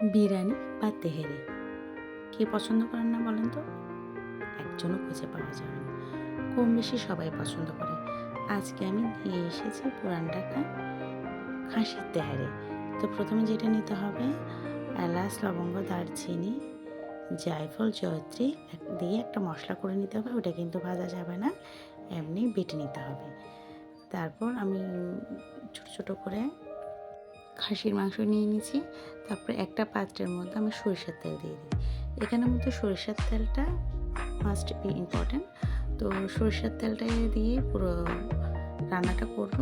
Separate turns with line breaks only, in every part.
বিরিয়ানি বা তেহেরি। কে পছন্দ করেন না বলেন তো? একজনও খুঁজে পাওয়া যাবে না। কম বেশি সবাই পছন্দ করে। আজকে আমি নিয়ে এসেছি পুরান ঢাকা খাসির তেহারি। তো প্রথমে যেটা নিতে হবে, এলাচ, লবঙ্গ, দারচিনি, জায়ফল, জয়ত্রী দিয়ে একটা মশলা করে নিতে হবে। ওটা কিন্তু ভাজা যাবে না, এমনি বেটে নিতে হবে। তারপর আমি ছোট ছোট করে খাসির মাংস নিয়ে নিয়েছি, তারপরে একটা পাত্রের মধ্যে আমি সরিষার তেল দিয়ে দিই। এখানের মধ্যে সরিষার তেলটা মাস্ট বি ইম্পর্ট্যান্ট তো সরিষার তেলটা দিয়ে পুরো রান্নাটা করব।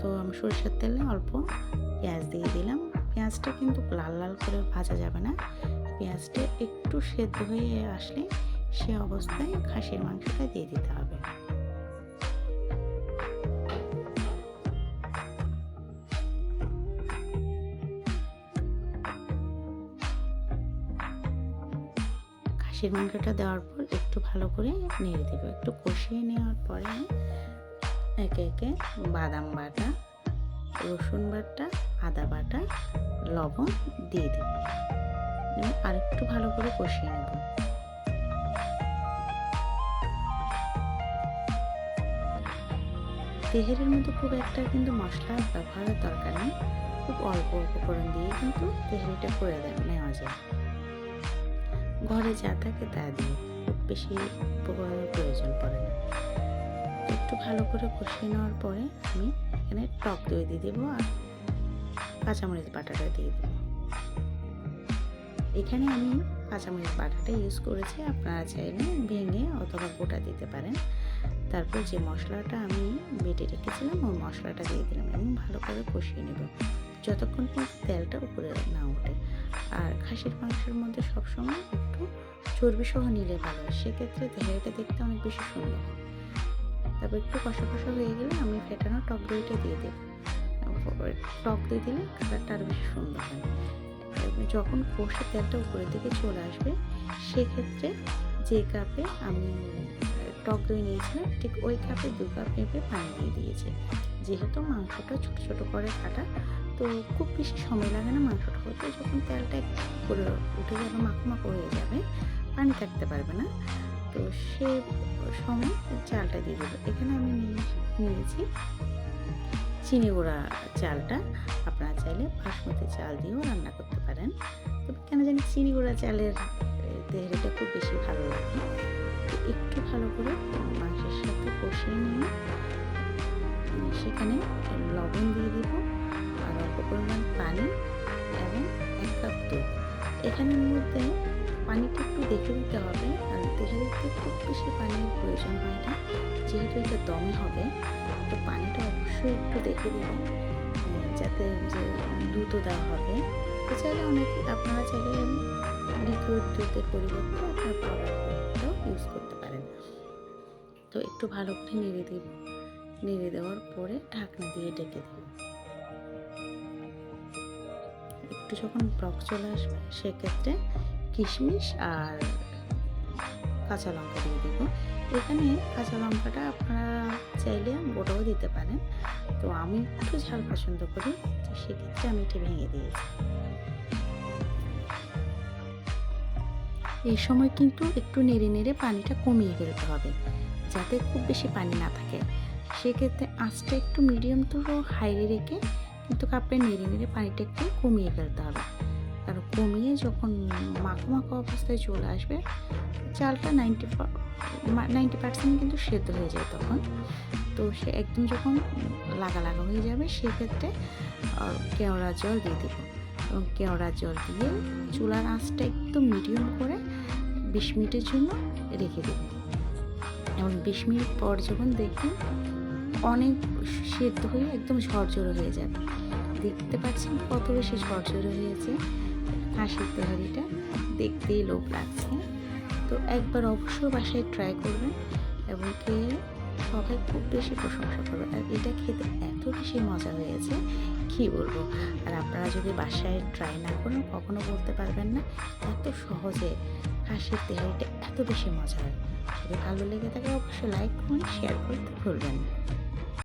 তো আমি সরিষার তেলে অল্প পেঁয়াজ দিয়ে দিলাম। পেঁয়াজটা কিন্তু লাল লাল করে ভাজা যাবে না। পেঁয়াজটা একটু সেদ্ধ হয়ে আসলে সে অবস্থায় খাসির মাংসটা দিয়ে দিতে হবে। মাংসটা দেওয়ার পর একটু ভালো করে নেড়ে দেবো। একটু কষিয়ে নেওয়ার পরে একে একে বাদাম বাটা, রসুন বাটা, আদা বাটা, লবণ দিয়ে দেবো। এবং আরেকটু ভালো করে কষিয়ে নেব। তেহেরের মধ্যে খুব একটা কিন্তু মশলা ব্যবহারের দরকার নেই, খুব অল্প অল্প উপকরণ দিয়ে কিন্তু তেহারিটা করে নেওয়া যায়। ঘরে যা থাকে তা দিয়ে খুব বেশি উপকরণের প্রয়োজন পড়ে না। একটু ভালো করে কষিয়ে নেওয়ার পরে আমি এখানে টক দই দিয়ে দেবো আর কাঁচামরিচ বাটাটা দিয়ে দেবো। এখানে আমি কাঁচামরিচ বাটাটা ইউজ করেছি, আপনারা চাইলে ভেঙে অথবা গোটা দিতে পারেন। তারপর যে মশলাটা আমি বেটে রেখেছিলাম, ওই মশলাটা দিয়ে দিলাম এবং ভালো করে কষিয়ে নেব। যতক্ষণ তেলটা উপরে না খাসির মাংসের মধ্যে সবসময় একটু চর্বি সহ নিলে ভালো হয়। সেক্ষেত্রে তেহারিটা দেখতে অনেক বেশি সুন্দর হয়। তারপর একটু কষা কষা হয়ে গেলে আমি ফেটানো টক দইটা দিয়ে দেবো। টক দই দিলে কালারটা আরও বেশি সুন্দর হয়। যখন কষে তেলটা উপরের দিকে চলে আসবে, সেক্ষেত্রে যে কাপে আমি টক দই নিয়েছিলাম, ঠিক ওই কাপে দু কাপ মেপে পানি দিয়ে দিয়েছি। যেহেতু মাংসটা ছোট ছোট করে কাটা তো খুব বেশি সময় লাগে না মাংসটা হতে। যখন তেলটা একটু করে উঠে যাবে, মাখো হয়ে যাবে, পানি থাকতে পারবে না। তো সে সময় চালটা দিয়ে দেবো। এখানে আমি নিয়ে নিয়েছি চিনি গুঁড়া চালটা। আপনারা চাইলে বাসমতি চাল দিয়েও রান্না করতে পারেন। তবে কেন জানি চিনি গুঁড়া চালের তেহারিটা খুব বেশি ভালো লাগে। একটু ভালো করে মাংসের সাথে কষিয়ে নিয়ে, সেখানে লবণ দিয়ে দিব। অল্প পরিমাণ পানি এবং এক কাপ দুধ। এখানের মধ্যে পানিটা একটু দেখে দিতে হবে আর তেহারিতে খুব বেশি পানির প্রয়োজন হয় না। যেহেতু এটা দমে হবে, তো পানিটা অবশ্যই একটু দেখে দেবেন যাতে যে দুধও দেওয়া হবে। তো চাইলে অনেক, আপনারা চাইলে লিকুইড দুধের পরিবর্তে আপনার পাউডার ইউজ করতে পারেন। তো একটু ভালো করে নেড়ে দেব, নেড়ে দেওয়ার পরে ঢাকনা দিয়ে ডেকে দেব। একটু যখন ব্রক চলে আসবে, সেক্ষেত্রে কিশমিশ আর কাঁচা লঙ্কা দিয়ে দেবো। এখানে কাঁচা লঙ্কাটা আপনারা চাইলে গোটাও দিতে পারেন। তো আমি একটু ঝাল পছন্দ করি, তো সেক্ষেত্রে আমি এটা ভেঙে দিয়েছি। এই সময় কিন্তু একটু নেড়ে নেড়ে পানিটা কমিয়ে ফেলতে হবে, যাতে খুব বেশি পানি না থাকে। সেক্ষেত্রে আঁচটা একটু মিডিয়াম তো হাইরে রেখে কিন্তু কাপড়ে নেড়ে নেড়ে পানিটা একটু কমিয়ে ফেলতে হবে। কারণ কমিয়ে যখন মাখো মাখো অবস্থায় চলে আসবে, চালটা নাইনটি নাইনটি পার্সেন্ট কিন্তু সেদ্ধ হয়ে যায় তখন। তো সে একদম যখন লাগা লাগা হয়ে যাবে, সেক্ষেত্রে কেওড়া জল দিয়ে দেবো। এবং কেওড়া জল দিয়ে চুলার আঁচটা একদম মিডিয়াম করে বিশ মিনিটের জন্য রেখে দেবো। এবং বিশ মিনিট পর যখন দেখবেন অনেক সেদ্ধ হয়ে একদম ঝরঝরে হয়ে যাবে। দেখতে পাচ্ছেন কত বেশি ঝরঝরে হয়েছে। হাসির তেহারিটা দেখতেই লোভ লাগছে। তো একবার অবশ্যই বাসায় ট্রাই করবেন এবং খেয়ে সবাই খুব বেশি প্রশংসা করবে আর এটা খেতে এত বেশি মজা হয়েছে, কি বলব? আর আপনারা যদি বাসায় ট্রাই না করেন, কখনো বলতে পারবেন না, এত সহজে হাসির তেহারিটা এত বেশি মজা হয় যদি ভালো লেগে থাকে, অবশ্যই লাইক করুন শেয়ার করতে ভুলবেন না।